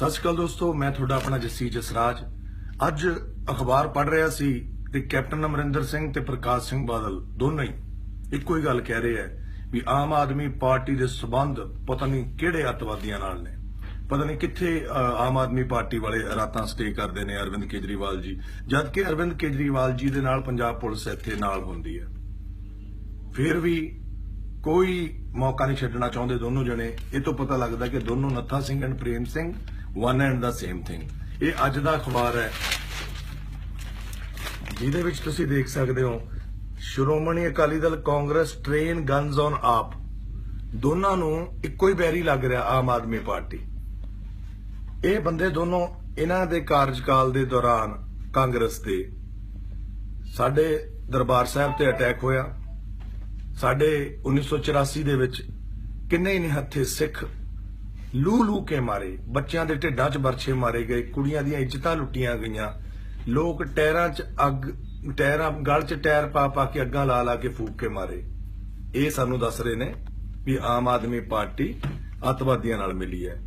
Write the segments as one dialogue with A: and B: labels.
A: ਸਤਿ ਸ਼੍ਰੀ ਅਕਾਲ ਦੋਸਤੋ, ਮੈਂ ਤੁਹਾਡਾ ਆਪਣਾ ਜੱਸੀ ਜਸਰਾਜ। ਅੱਜ ਅਖਬਾਰ ਪੜ੍ਹ ਰਿਹਾ ਸੀ ਕਿ ਕੈਪਟਨ ਅਮਰਿੰਦਰ ਸਿੰਘ ਤੇ ਪ੍ਰਕਾਸ਼ ਸਿੰਘ ਬਾਦਲ ਦੋਨੋਂ ਹੀ ਇੱਕੋ ਹੀ ਗੱਲ ਕਹਿ ਰਹੇ ਹੈ ਵੀ ਆਮ ਆਦਮੀ ਪਾਰਟੀ ਦੇ ਸਬੰਧ ਪਤਾ ਨਹੀਂ ਕਿਹੜੇ ਅੱਤਵਾਦੀਆਂ ਨਾਲ ਨੇ। ਪਤਾ ਨਹੀਂ ਕਿੱਥੇ ਆਮ ਆਦਮੀ ਪਾਰਟੀ ਵਾਲੇ ਰਾਤਾਂ ਸਟੇ ਕਰਦੇ ਨੇ ਅਰਵਿੰਦ ਕੇਜਰੀਵਾਲ ਜੀ। ਜਦ ਕਿ ਅਰਵਿੰਦ ਕੇਜਰੀਵਾਲ ਜੀ ਦੇ ਨਾਲ ਪੰਜਾਬ ਪੁਲਿਸ ਇੱਥੇ ਨਾਲ ਹੁੰਦੀ ਹੈ ਫਿਰ ਵੀ ਕੋਈ ਮੌਕਾ ਨਹੀਂ ਛੱਡਣਾ ਚਾਹੁੰਦੇ ਦੋਨੋਂ ਜਣੇ। ਇਹ ਤੋਂ ਪਤਾ ਲੱਗਦਾ ਕਿ ਦੋਨੋਂ Nattha Singh and Prem Singh one and the same thing ਇਹ ਅੱਜ ਦਾ ਅਖਬਾਰ ਹੈ। ਜਿਹਦੇ ਵਿੱਚ ਤੁਸੀਂ ਦੇਖ ਸਕਦੇ ਹੋ, Shiromani Akali Dal, Congress train guns on AAP. ਦੋਨਾਂ ਨੂੰ ਇੱਕੋ ਹੀ ਬੈਰੀ ਲੱਗ ਰਿਹਾ ਆਮ ਆਦਮੀ ਪਾਰਟੀ। ਇਹ ਬੰਦੇ ਦੋਨੋਂ ਇਹਨਾਂ ਦੇ ਕਾਰਜਕਾਲ ਦੇ ਦੌਰਾਨ ਕਾਂਗਰਸ ਦੇ। ਸਾਡੇ ਦਰਬਾਰ ਸਾਹਿਬ ਤੇ ਅਟੈਕ ਹੋਇਆ। ਸਾਡੇ 1984 ਦੇ ਵਿੱਚ ਕਿੰਨੇ ਹੀ ਨਿਹੱਥੇ ਸਿੱਖ ਲੂ ਲੂ ਕੇ ਮਾਰੇ, ਬੱਚਿਆਂ ਦੇ ਢਿੱਡਾਂ 'ਚ ਬਰਛੇ ਮਾਰੇ ਗਏ, ਕੁੜੀਆਂ ਦੀਆਂ ਇੱਜ਼ਤਾਂ ਲੁੱਟੀਆਂ ਗਈਆਂ। ਲੋਕ ਟਾਇਰਾਂ 'ਚ ਅੱਗ, ਟਾਇਰਾਂ, ਗਲ 'ਚ ਟਾਇਰ ਪਾ ਪਾ ਕੇ ਅੱਗਾਂ ਲਾ ਲਾ ਕੇ ਫੂਕ ਕੇ ਮਾਰੇ। ਇਹ ਸਾਨੂੰ ਦੱਸ ਰਹੇ ਨੇ ਵੀ ਆਮ ਆਦਮੀ ਪਾਰਟੀ ਅੱਤਵਾਦੀਆਂ ਨਾਲ ਮਿਲੀ ਹੈ।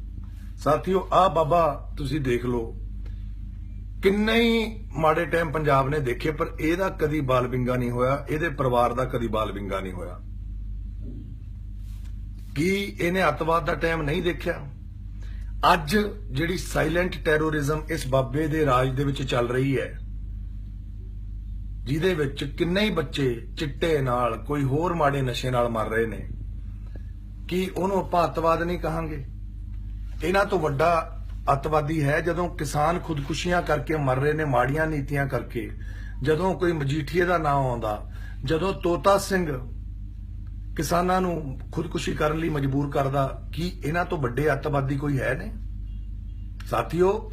A: ਸਾਥੀਓ ਆ ਬਾਬਾ ਤੁਸੀਂ ਦੇਖ ਲਓ। ਕਿੰਨੇ ਹੀ ਮਾੜੇ ਟਾਈਮ ਪੰਜਾਬ ਨੇ ਦੇਖੇ, ਪਰ ਇਹਦਾ ਕਦੀ ਬਾਲ ਵਿੰਗਾ ਨਹੀਂ ਹੋਇਆ, ਇਹਦੇ ਪਰਿਵਾਰ ਦਾ ਕਦੀ ਬਾਲ ਬਿੰਗਾ ਨਹੀਂ ਹੋਇਆ। ਕੀ ਇਹਨੇ ਅੱਤਵਾਦ ਦਾ ਟਾਈਮ ਨਹੀਂ ਦੇਖਿਆ? ਅੱਜ ਜਿਹੜੀ ਸਾਇਲੈਂਟ ਟੈਰੋਰਿਜ਼ਮ ਇਸ ਬਾਬੇ ਦੇ ਰਾਜ ਦੇ ਵਿੱਚ ਚੱਲ ਰਹੀ ਹੈ, ਜਿਹਦੇ ਵਿੱਚ ਕਿੰਨੇ ਹੀ ਬੱਚੇ ਚਿੱਟੇ ਨਾਲ, ਕੋਈ ਹੋਰ ਮਾੜੇ ਨਸ਼ੇ ਨਾਲ ਮਰ ਰਹੇ ਨੇ, ਕੀ ਉਹਨੂੰ ਆਪਾਂ ਅੱਤਵਾਦ ਨਹੀਂ ਕਹਾਂਗੇ? ਇਹਨਾਂ ਤੋਂ ਵੱਡਾ ਅੱਤਵਾਦੀ ਹੈ ਜਦੋਂ ਕਿਸਾਨ ਖੁਦਕੁਸ਼ੀਆਂ ਕਰਕੇ ਮਰ ਰਹੇ ਨੇ, ਮਾੜੀਆਂ ਨੀਤੀਆਂ ਕਰਕੇ, ਜਦੋਂ ਕੋਈ ਮਜੀਠੀਏ ਦਾ ਨਾਮ ਆਉਂਦਾ, ਜਦੋਂ ਤੋਤਾ ਸਿੰਘ ਕਿਸਾਨਾਂ ਨੂੰ ਖੁਦਕੁਸ਼ੀ ਕਰਨ ਲਈ ਮਜਬੂਰ ਕਰਦਾ ਕੀ ਇਹਨਾਂ ਤੋਂ ਵੱਡੇ ਅੱਤਵਾਦੀ ਕੋਈ ਹੈ ਨੇ? ਸਾਥੀਓ,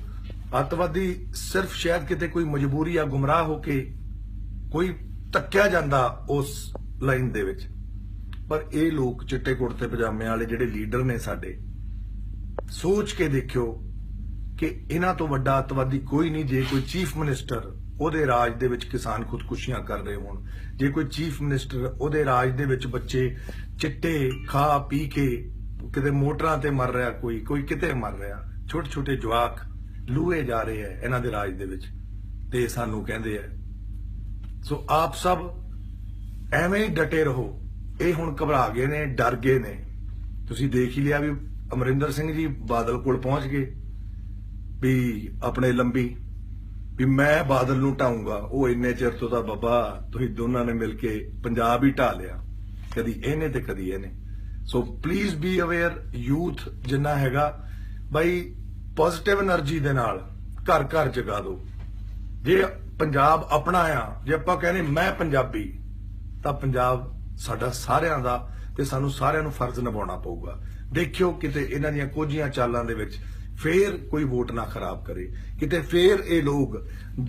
A: ਅੱਤਵਾਦੀ ਸਿਰਫ ਸ਼ਾਇਦ ਕਿਤੇ ਕੋਈ ਮਜਬੂਰੀ ਜਾਂ ਗੁੰਮਰਾਹ ਹੋ ਕੇ ਕੋਈ ਤੱਕਿਆ ਜਾਂਦਾ ਉਸ ਲਾਈਨ ਦੇ ਵਿੱਚ। ਪਰ ਇਹ ਲੋਕ ਚਿੱਟੇ ਕੁੜਤੇ ਪਜਾਮੇ ਵਾਲੇ ਜਿਹੜੇ ਲੀਡਰ ਨੇ ਸਾਡੇ, ਸੋਚ ਕੇ ਦੇਖਿਓ ਕਿ ਇਹਨਾਂ ਤੋਂ ਵੱਡਾ ਅੱਤਵਾਦੀ ਕੋਈ ਨਹੀਂ ਜੇ ਕੋਈ ਚੀਫ ਮਿਨਿਸਟਰ ਉਹਦੇ ਰਾਜ ਦੇ ਵਿੱਚ ਕਿਸਾਨ ਖੁਦਕੁਸ਼ੀਆਂ ਕਰ ਰਹੇ ਹੋਣ। ਜੇ ਕੋਈ ਚੀਫ ਮਿਨਿਸਟਰ ਉਹਦੇ ਰਾਜ ਦੇ ਵਿੱਚ ਬੱਚੇ ਚਿੱਟੇ, ਖਾ, ਪੀ ਕੇ ਕਿਤੇ ਮੋਟਰਾਂ ਤੇ ਮਰ ਰਿਹਾ, ਕੋਈ ਕੋਈ ਕਿਤੇ ਮਰ ਰਿਹਾ ਛੋਟੇ ਛੋਟੇ ਜਵਾਕ ਲੂਏ ਜਾ ਰਹੇ ਐ ਇਹਨਾਂ ਦੇ ਰਾਜ ਦੇ ਵਿੱਚ ਤੇ ਸਾਨੂੰ ਕਹਿੰਦੇ ਐ। ਸੋ ਆਪ ਸਭ ਐਵੇਂ ਹੀ ਡਟੇ ਰਹੋ। ਇਹ ਹੁਣ ਘਬਰਾ ਗਏ ਨੇ, ਡਰ ਗਏ ਨੇ। ਤੁਸੀਂ ਦੇਖ ਹੀ ਲਿਆ ਵੀ ਅਮਰਿੰਦਰ ਸਿੰਘ ਜੀ ਬਾਦਲ ਕੋਲ ਪਹੁੰਚ ਗਏ ਵੀ ਆਪਣੇ ਲੰਬੀ ਵੀ ਮੈਂ ਬਾਦਲ ਨੂੰ ਢਾਉਂਗਾ ਉਹ ਇੰਨੇ ਚਿਰ ਤੋਂ ਤਾਂ ਬਾਬਾ, ਤੁਸੀਂ ਦੋਨਾਂ ਨੇ ਮਿਲ ਕੇ ਪੰਜਾਬ ਹੀ ਢਾ ਲਿਆ। ਕਦੀ ਇਹਨੇ ਤੇ ਕਦੀ ਇਹਨੇ। So please be aware youth ਜਿੰਨਾ ਹੈਗਾ, ਬਾਈ ਪੋਜ਼ਿਟਿਵ એનર્ਜੀ ਦੇ ਨਾਲ ਘਰ ਘਰ ਜਗਾ ਦਿਓ। ਜੇ ਪੰਜਾਬ ਆਪਣਾ ਆ, ਜੇ ਆਪਾਂ ਕਹਿੰਦੇ ਮੈਂ ਪੰਜਾਬੀ, ਤਾਂ ਪੰਜਾਬ ਸਾਡਾ ਸਾਰਿਆਂ ਦਾ ਤੇ ਸਾਨੂੰ ਸਾਰਿਆਂ ਨੂੰ ਫਰਜ਼ ਨਿਭਾਉਣਾ ਪਊਗਾ। ਦੇਖਿਓ ਕਿਤੇ ਇਹਨਾਂ ਦੀਆਂ ਕੋਝੀਆਂ ਚਾਲਾਂ ਦੇ ਵਿੱਚ ਫੇਰ ਕੋਈ ਵੋਟ ਨਾ ਖਰਾਬ ਕਰੇ। ਕਿਤੇ ਫੇਰ ਇਹ ਲੋਕ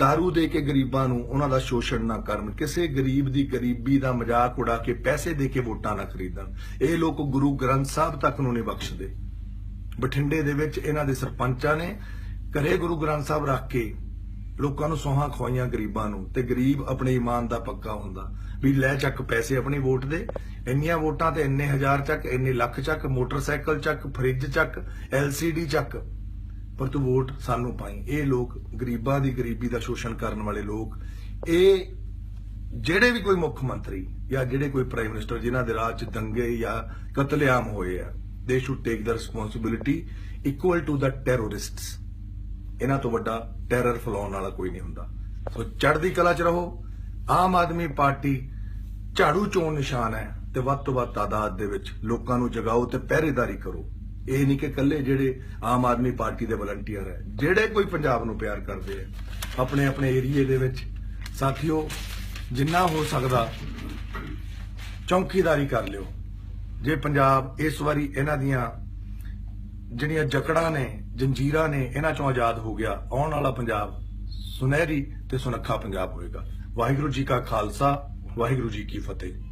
A: दारू ਦੇ ਕੇ ਗਰੀਬਾਂ ਨੂੰ ਉਹਨਾਂ ਦਾ ਸ਼ੋਸ਼ਣ ਨਾ ਕਰਨ। ਕਿਸੇ ਗਰੀਬ ਦੀ ਗਰੀਬੀ ਦਾ ਮਜ਼ਾਕ ਉਡਾ ਕੇ ਪੈਸੇ ਦੇ ਕੇ ਵੋਟਾਂ ਨਾ ਖਰੀਦਣ। ਇਹ ਲੋਕ ਗੁਰੂ ਗ੍ਰੰਥ ਸਾਹਿਬ ਤੱਕ ਨੂੰ ਨਹੀਂ ਬਖਸ਼ਦੇ। ਬਠਿੰਡੇ ਦੇ ਵਿੱਚ ਇਹਨਾਂ ਦੇ ਸਰਪੰਚਾਂ ਨੇ ਘਰੇ ਗੁਰੂ ਗ੍ਰੰਥ ਸਾਹਿਬ ਰੱਖ ਕੇ ਲੋਕਾਂ ਨੂੰ ਸੋਹਾਂ ਖਵਾਈਆਂ ਗਰੀਬਾਂ ਨੂੰ, ਤੇ ਗਰੀਬ ਆਪਣੇ ਇਮਾਨ ਦਾ ਪੱਕਾ ਹੁੰਦਾ। ਵੀ ਲੈ ਚੱਕ ਪੈਸੇ ਆਪਣੀ ਵੋਟ ਦੇ, ਇੰਨੀਆਂ ਵੋਟਾਂ ਤੇ ਇੰਨੇ ਹਜ਼ਾਰ ਚੱਕ, ਇੰਨੇ ਲੱਖ ਚੱਕ, ਮੋਟਰਸਾਈਕਲ ਚੱਕ, ਫ੍ਰਿਜ ਚੱਕ, ਐਲਸੀਡੀ ਚੱਕ। ਪਰ ਤੂੰ ਵੋਟ ਸਾਨੂੰ ਪਾਈ। ਇਹ ਲੋਕ ਗਰੀਬਾਂ ਦੀ ਗਰੀਬੀ ਦਾ ਸ਼ੋਸ਼ਣ ਕਰਨ ਵਾਲੇ ਲੋਕ। ਇਹ ਜਿਹੜੇ ਵੀ ਕੋਈ ਮੁੱਖ ਮੰਤਰੀ ਜਾਂ ਜਿਹੜੇ ਕੋਈ ਪ੍ਰਾਈਮ ਮਿਨਿਸਟਰ ਜਿਨ੍ਹਾਂ ਦੇ ਰਾਜ ਚ ਦੰਗੇ ਜਾਂ ਕਤਲੇਆਮ ਹੋਏ ਆ they should take the responsibility equal to the terrorists ਇਹਨਾਂ ਤੋਂ ਵੱਡਾ ਟੈਰਰ ਫਲਾਉਣ ਵਾਲਾ ਕੋਈ ਨਹੀਂ ਹੁੰਦਾ। ਸੋ ਚੜ੍ਹਦੀ ਕਲਾ ਚ ਰਹੋ। ਆਮ ਆਦਮੀ ਪਾਰਟੀ ਝਾੜੂ ਚੋਣ ਨਿਸ਼ਾਨ ਹੈ ਤੇ ਵੱਧ ਤੋਂ ਵੱਧ ਤਾਦਾਦ ਦੇ ਵਿੱਚ ਲੋਕਾਂ ਨੂੰ ਜਗਾਓ ਤੇ ਪਹਿਰੇਦਾਰੀ ਕਰੋ। ਇਹ ਨਹੀਂ ਕਿ ਇਕੱਲੇ ਜਿਹੜੇ ਆਮ ਆਦਮੀ ਪਾਰਟੀ ਦੇ ਵਲੰਟੀਅਰ ਹੈ, ਜਿਹੜੇ ਕੋਈ ਪੰਜਾਬ ਨੂੰ ਪਿਆਰ ਕਰਦੇ ਹੈ। ਆਪਣੇ ਆਪਣੇ ਏਰੀਏ ਦੇ ਵਿੱਚ ਸਾਥੀਓ, ਜਿੰਨਾ ਹੋ ਸਕਦਾ ਚੌਕੀਦਾਰੀ ਕਰ ਲਿਓ। ਜੇ ਪੰਜਾਬ ਇਸ ਵਾਰੀ ਇਹਨਾਂ ਦੀਆਂ ਜਿਹੜੀਆਂ ਜਕੜਾਂ ਨੇ, ਜੰਜੀਰਾਂ ਨੇ, ਇਹਨਾਂ ਚੋਂ ਆਜ਼ਾਦ ਹੋ ਗਿਆ, ਆਉਣ ਵਾਲਾ ਪੰਜਾਬ ਸੁਨਹਿਰੀ ਤੇ ਸੁਨੱਖਾ ਪੰਜਾਬ ਹੋਏਗਾ। ਵਾਹਿਗੁਰੂ ਜੀ ਕਾ ਖਾਲਸਾ, ਵਾਹਿਗੁਰੂ ਜੀ ਕੀ ਫਤਿਹ।